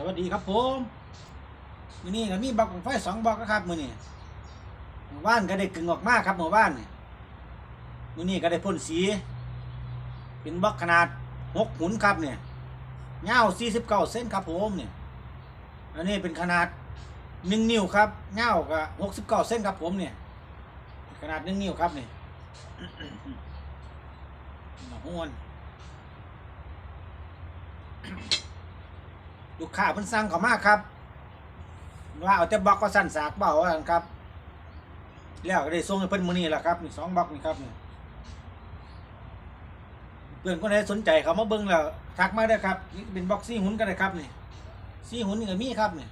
สวัสดีครับผมมือนี้ก็มีบล็อกไฟสองบล็อกนะครับมือนี้หมู่บ้านก็ได้กึ่งออกมากครับหมู่บ้านเนี่มื้อนี้ก็ได้พ่นสี เป็นบล็อกขนาดหกหุนครับเนี่ยยาว49เก้าเซนครับผมเนี่ยอันนี้เป็นขนาดหนึ่งนิ้วครับยาวก็69เก้าเซนครับผมเนี่ยขนาดหนึ่งนิ้วครับเนี่หมาห้วน ลูกค้าเพิ่นสั่งเขามากครับว่าเอาแต่บล็อกก็สั่นสากเบาว่าซั่นครับ แล้วก็ได้ส่งให้เพิ่นมื้อนี้แหละครับนี่สองบล็อกนี่ครับนี่เพื่อนคนใดสนใจเขามาเบิ่งแล้วทักมาได้ครับนี่เป็นบล็อกซี่หุ่นก็ได้ครับนี่ซี่หุ่นนี่ก็มีครับนี่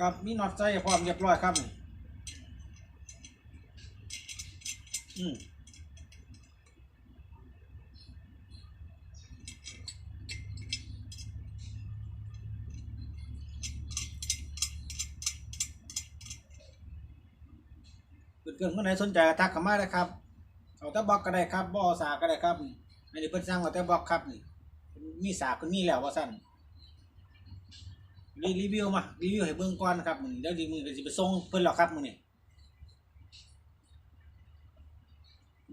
ครับมีน็อตใส่พร้อมเรียบร้อยครับนี่ อืมเพื่อนๆคนไหนสนใจทักเข้ามาได้ครับเอาแต่บล็อกก็ได้ครับบ่เอาสากก็ได้ครับอันนี้เพิ่นสั่งเอาแต่บล็อกครับนี่มีสากเพิ่นมีแล้วว่าซั่นรีวิวมารีวิวให้เบิ่งก่อนครับมื้อนี้เดี๋ยวดีมือก็สิไปส่งเพิ่นแล้วครับมื้อนี้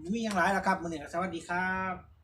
มีอยังไรล่ะครับมื้อนี้ก็สวัสดีครับ